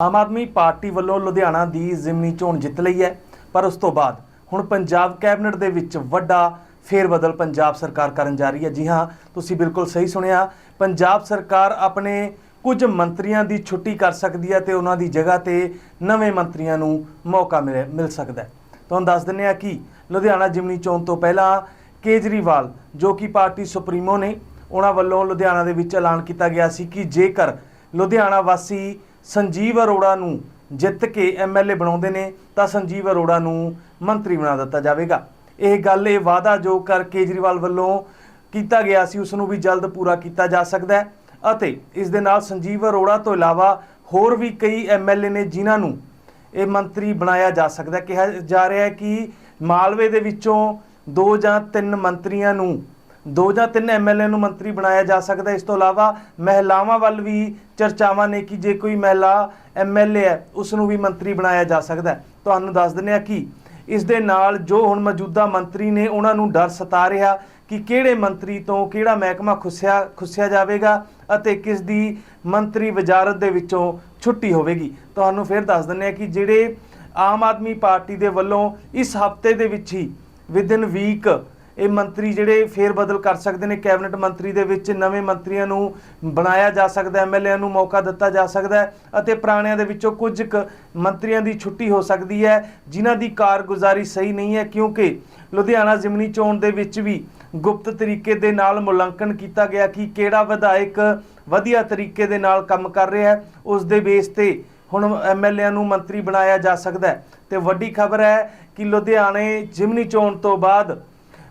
Aam Aadmi party ਵੱਲੋਂ ਲੁਧਿਆਣਾ ਦੀ ਜ਼ਿਮਨੀ ਚੋਣ ਜਿੱਤ ਲਈ ਹੈ, ਪਰ ਉਸ ਤੋਂ ਬਾਅਦ ਹੁਣ ਪੰਜਾਬ ਕੈਬਨਿਟ ਦੇ ਵਿੱਚ ਵੱਡਾ ਫੇਰਬਦਲ ਪੰਜਾਬ ਸਰਕਾਰ ਕਰਨ ਜਾ ਰਹੀ ਹੈ। ਜੀ ਹਾਂ, ਤੁਸੀਂ ਬਿਲਕੁਲ ਸਹੀ ਸੁਣਿਆ। ਪੰਜਾਬ ਸਰਕਾਰ ਆਪਣੇ ਕੁਝ ਮੰਤਰੀਆਂ ਦੀ ਛੁੱਟੀ ਕਰ ਸਕਦੀ ਹੈ ਤੇ ਉਹਨਾਂ ਦੀ ਜਗ੍ਹਾ ਤੇ ਨਵੇਂ ਮੰਤਰੀਆਂ ਨੂੰ ਮੌਕਾ ਮਿਲੇ, ਮਿਲ ਸਕਦਾ ਹੈ। ਤੁਹਾਨੂੰ ਦੱਸ ਦਿੰਦੇ ਹਾਂ ਕਿ ਲੁਧਿਆਣਾ ਜ਼ਿਮਨੀ ਚੋਣ ਤੋਂ ਪਹਿਲਾਂ ਕੇਜਰੀਵਾਲ, ਜੋ ਕਿ ਪਾਰਟੀ ਸੁਪਰੀਮੋ ਨੇ, ਉਹਨਾਂ ਵੱਲੋਂ ਲੁਧਿਆਣਾ ਦੇ ਵਿੱਚ ਐਲਾਨ ਕੀਤਾ ਗਿਆ ਸੀ ਕਿ ਜੇਕਰ ਲੁਧਿਆਣਾ ਵਾਸੀ ਸੰਜੀਵ ਅਰੋੜਾ ਨੂੰ ਜਿੱਤ ਕੇ ਐਮਐਲਏ ਬਣਾਉਂਦੇ ਨੇ, ਤਾਂ ਸੰਜੀਵ ਅਰੋੜਾ ਨੂੰ ਮੰਤਰੀ ਬਣਾ ਦਿੱਤਾ ਜਾਵੇਗਾ। ਇਹ ਗੱਲ ਇਹ ਵਾਅਦਾ ਜੋ ਕਰ ਕੇਜਰੀਵਾਲ ਵੱਲੋਂ ਕੀਤਾ ਗਿਆ ਸੀ ਉਸ ਨੂੰ ਵੀ ਜਲਦ ਪੂਰਾ ਕੀਤਾ ਜਾ ਸਕਦਾ ਹੈ ਅਤੇ ਇਸ ਦੇ ਨਾਲ ਸੰਜੀਵ ਅਰੋੜਾ ਤੋਂ ਇਲਾਵਾ ਹੋਰ ਵੀ ਕਈ ਐਮਐਲਏ ਨੇ ਜਿਨ੍ਹਾਂ ਨੂੰ ਇਹ ਮੰਤਰੀ ਬਣਾਇਆ ਜਾ ਸਕਦਾ ਕਿਹਾ ਜਾ ਰਿਹਾ ਹੈ ਕਿ ਮਾਲਵੇ ਦੇ ਵਿੱਚੋਂ ਦੋ ਜਾਂ ਤਿੰਨ ਮੰਤਰੀਆਂ ਨੂੰ ਦੋ ਜਾਂ ਤਿੰਨ ਐਮਐਲਏ ਨੂੰ ਮੰਤਰੀ ਬਣਾਇਆ ਜਾ ਸਕਦਾ ਇਸ ਤੋਂ ਇਲਾਵਾ ਮਹਿਲਾਵਾਂ ਵੱਲ ਵੀ ਚਰਚਾਵਾਂ ਨੇ ਕਿ ਜੇ ਕੋਈ ਮਹਿਲਾ ਐਮਐਲਏ ਹੈ ਉਸ ਨੂੰ ਵੀ ਮੰਤਰੀ ਬਣਾਇਆ ਜਾ ਸਕਦਾ ਤੁਹਾਨੂੰ ਦੱਸ ਦਿੰਦੇ ਆ ਕਿ ਇਸ ਦੇ ਨਾਲ ਜੋ ਹੁਣ ਮੌਜੂਦਾ ਮੰਤਰੀ ਨੇ, ਉਹਨਾਂ ਨੂੰ ਡਰ ਸਤਾ ਰਿਹਾ ਕਿ ਕਿਹੜੇ ਮੰਤਰੀ ਤੋਂ ਕਿਹੜਾ ਮਹਿਕਮਾ ਖੁੱਸਿਆ ਖੁੱਸਿਆ ਜਾਵੇਗਾ ਅਤੇ ਕਿਸ ਦੀ ਮੰਤਰੀ ਵਜ਼ਾਰਤ ਦੇ ਵਿੱਚੋਂ ਛੁੱਟੀ ਹੋਵੇਗੀ। ਤੁਹਾਨੂੰ ਫਿਰ ਦੱਸ ਦਿੰਦੇ ਆ ਕਿ ਜਿਹੜੇ ਆਮ ਆਦਮੀ ਪਾਰਟੀ ਦੇ ਵੱਲੋਂ ਇਸ ਹਫ਼ਤੇ ਦੇ ਵਿੱਚ ਹੀ ਵਿਦਿਨ ਵੀਕ ਇਹ ਮੰਤਰੀ ਜਿਹੜੇ ਫੇਰ ਬਦਲ ਕਰ ਸਕਦੇ ਨੇ, ਕੈਬਨਿਟ ਮੰਤਰੀ ਦੇ ਵਿੱਚ ਨਵੇਂ ਮੰਤਰੀਆਂ ਨੂੰ ਬਣਾਇਆ ਜਾ ਸਕਦਾ ਐਮਐਲਏ ਨੂੰ ਮੌਕਾ ਦਿੱਤਾ ਜਾ ਸਕਦਾ ਹੈ ਅਤੇ ਪੁਰਾਣਿਆਂ ਦੇ ਵਿੱਚੋਂ ਕੁਝ ਕੁ ਮੰਤਰੀਆਂ ਦੀ ਛੁੱਟੀ ਹੋ ਸਕਦੀ ਹੈ, ਜਿਨ੍ਹਾਂ ਦੀ ਕਾਰਗੁਜ਼ਾਰੀ ਸਹੀ ਨਹੀਂ ਹੈ, ਕਿਉਂਕਿ ਲੁਧਿਆਣਾ ਜ਼ਿਮਨੀ ਚੋਣ ਦੇ ਵਿੱਚ ਵੀ ਗੁਪਤ ਤਰੀਕੇ ਦੇ ਨਾਲ ਮੁਲਾਂਕਣ ਕੀਤਾ ਗਿਆ ਕਿ ਕਿਹੜਾ ਵਿਧਾਇਕ ਵਧੀਆ ਤਰੀਕੇ ਦੇ ਨਾਲ ਕੰਮ ਕਰ ਰਿਹਾ ਹੈ, ਉਸ ਦੇ ਬੇਸ ਤੇ ਹੁਣ ਐਮਐਲਏ ਨੂੰ ਮੰਤਰੀ ਬਣਾਇਆ ਜਾ ਸਕਦਾ ਹੈ। ਤੇ ਵੱਡੀ ਖਬਰ ਹੈ ਕਿ ਲੁਧਿਆਣੇ ਜ਼ਿਮਨੀ ਚੋਣ ਤੋਂ ਬਾਅਦ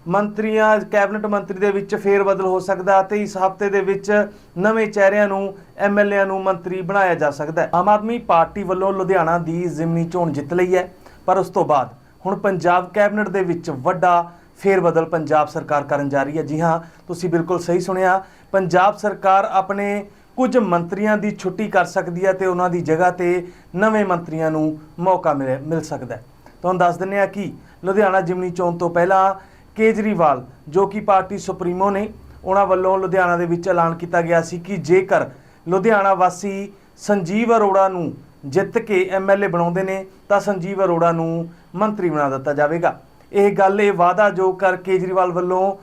ਮੰਤਰੀਆਂ, ਕੈਬਨਿਟ ਮੰਤਰੀ ਦੇ ਵਿੱਚ ਫੇਰ ਬਦਲ ਹੋ ਸਕਦਾ ਅਤੇ ਇਸ ਹਫ਼ਤੇ ਦੇ ਵਿੱਚ ਨਵੇਂ ਚਿਹਰਿਆਂ ਨੂੰ ਐਮਐਲਏ ਨੂੰ ਮੰਤਰੀ ਬਣਾਇਆ ਜਾ ਸਕਦਾ ਹੈ। ਆਮ ਆਦਮੀ ਪਾਰਟੀ ਵੱਲੋਂ ਲੁਧਿਆਣਾ ਦੀ ਜ਼ਿਮਨੀ ਚੋਣ ਜਿੱਤ ਲਈ ਹੈ, ਪਰ ਉਸ ਤੋਂ ਬਾਅਦ ਹੁਣ ਪੰਜਾਬ ਕੈਬਨਿਟ ਦੇ ਵਿੱਚ ਵੱਡਾ ਫੇਰ ਬਦਲ ਪੰਜਾਬ ਸਰਕਾਰ ਕਰਨ ਜਾ ਰਹੀ ਹੈ। ਜੀ ਹਾਂ, ਤੁਸੀਂ ਬਿਲਕੁਲ ਸਹੀ ਸੁਣਿਆ। ਪੰਜਾਬ ਸਰਕਾਰ ਆਪਣੇ ਕੁਝ ਮੰਤਰੀਆਂ ਦੀ ਛੁੱਟੀ ਕਰ ਸਕਦੀ ਹੈ ਤੇ ਉਹਨਾਂ ਦੀ ਜਗ੍ਹਾ ਤੇ ਨਵੇਂ ਮੰਤਰੀਆਂ ਨੂੰ ਮੌਕਾ ਮਿਲੇ, ਮਿਲ ਸਕਦਾ ਹੈ। ਤੁਹਾਨੂੰ ਦੱਸ ਦਿੰਦੇ ਆ ਕਿ ਲੁਧਿਆਣਾ ਜ਼ਿਮਨੀ ਚੋਣ ਤੋਂ ਪਹਿਲਾਂ ਕੇਜਰੀਵਾਲ, ਜੋ ਕਿ ਪਾਰਟੀ ਸੁਪਰੀਮੋ ਨੇ, ਉਹਨਾਂ ਵੱਲੋਂ ਲੁਧਿਆਣਾ ਦੇ ਵਿੱਚ ਐਲਾਨ ਕੀਤਾ ਗਿਆ ਸੀ ਕਿ ਜੇਕਰ ਲੁਧਿਆਣਾ ਵਾਸੀ ਸੰਜੀਵ ਅਰੋੜਾ ਨੂੰ ਜਿੱਤ ਕੇ ਐਮਐਲਏ ਬਣਾਉਂਦੇ ਨੇ, ਤਾਂ ਸੰਜੀਵ ਅਰੋੜਾ ਨੂੰ ਮੰਤਰੀ ਬਣਾ ਦਿੱਤਾ ਜਾਵੇਗਾ। ਇਹ ਗੱਲ ਇਹ ਵਾਅਦਾ ਜੋ ਕਰ ਕੇਜਰੀਵਾਲ ਵੱਲੋਂ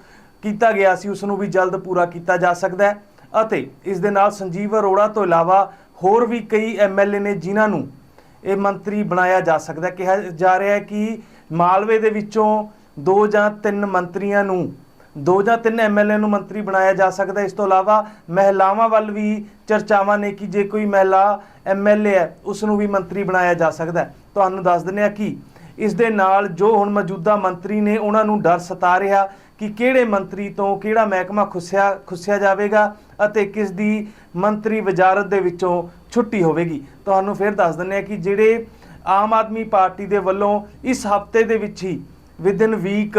ਕੀਤਾ ਗਿਆ ਸੀ, ਉਸ ਨੂੰ ਵੀ ਜਲਦ ਪੂਰਾ ਕੀਤਾ ਜਾ ਸਕਦਾ ਹੈ ਅਤੇ ਇਸ ਦੇ ਨਾਲ ਸੰਜੀਵ ਅਰੋੜਾ ਤੋਂ ਇਲਾਵਾ ਹੋਰ ਵੀ ਕਈ ਐਮਐਲਏ ਨੇ ਜਿਨ੍ਹਾਂ ਨੂੰ ਇਹ ਮੰਤਰੀ ਬਣਾਇਆ ਜਾ ਸਕਦਾ ਕਿਹਾ ਜਾ ਰਿਹਾ ਹੈ ਕਿ ਮਾਲਵੇ ਦੇ ਵਿੱਚੋਂ ਦੋ ਜਾਂ ਤਿੰਨ ਮੰਤਰੀਆਂ ਨੂੰ, ਦੋ ਜਾਂ ਤਿੰਨ ਐਮਐਲਏ ਨੂੰ ਮੰਤਰੀ ਬਣਾਇਆ ਜਾ ਸਕਦਾ ਇਸ ਤੋਂ ਇਲਾਵਾ ਮਹਿਲਾਵਾਂ ਵੱਲ ਵੀ ਚਰਚਾਵਾਂ ਨੇ ਕਿ ਜੇ ਕੋਈ ਮਹਿਲਾ ਐਮਐਲਏ ਹੈ, ਉਸ ਨੂੰ ਵੀ ਮੰਤਰੀ ਬਣਾਇਆ ਜਾ ਸਕਦਾ ਤੁਹਾਨੂੰ ਦੱਸ ਦਿੰਦੇ ਆ ਕਿ ਇਸ ਦੇ ਨਾਲ ਜੋ ਹੁਣ ਮੌਜੂਦਾ ਮੰਤਰੀ ਨੇ, ਉਹਨਾਂ ਨੂੰ ਡਰ ਸਤਾ ਰਿਹਾ ਕਿ ਕਿਹੜੇ ਮੰਤਰੀ ਤੋਂ ਕਿਹੜਾ ਮਹਿਕਮਾ ਖੁੱਸਿਆ ਖੁੱਸਿਆ ਜਾਵੇਗਾ ਅਤੇ ਕਿਸ ਦੀ ਮੰਤਰੀ ਵਜ਼ਾਰਤ ਦੇ ਵਿੱਚੋਂ ਛੁੱਟੀ ਹੋਵੇਗੀ। ਤੁਹਾਨੂੰ ਫਿਰ ਦੱਸ ਦਿੰਦੇ ਆ ਕਿ ਜਿਹੜੇ ਆਮ ਆਦਮੀ ਪਾਰਟੀ ਦੇ ਵੱਲੋਂ ਇਸ ਹਫ਼ਤੇ ਦੇ ਵਿੱਚ ਹੀ ਵਿਦਿਨ ਵੀਕ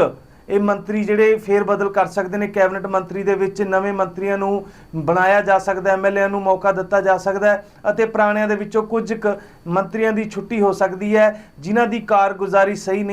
ਇਹ ਮੰਤਰੀ ਜਿਹੜੇ ਫੇਰ ਬਦਲ ਕਰ ਸਕਦੇ ਨੇ ਕੈਬਨਿਟ ਮੰਤਰੀ ਦੇ ਵਿੱਚ ਨਵੇਂ ਮੰਤਰੀਆਂ ਨੂੰ ਬਣਾਇਆ ਜਾ ਸਕਦਾ ਐਮਐਲਏ ਨੂੰ ਮੌਕਾ ਦਿੱਤਾ ਜਾ ਸਕਦਾ ਹੈ ਅਤੇ ਪੁਰਾਣਿਆਂ ਦੇ ਵਿੱਚੋਂ ਕੁਝ ਕੁ ਮੰਤਰੀਆਂ ਦੀ ਛੁੱਟੀ ਹੋ ਸਕਦੀ ਹੈ, ਜਿਨ੍ਹਾਂ ਦੀ ਕਾਰਗੁਜ਼ਾਰੀ ਸਹੀ ਨਹੀਂ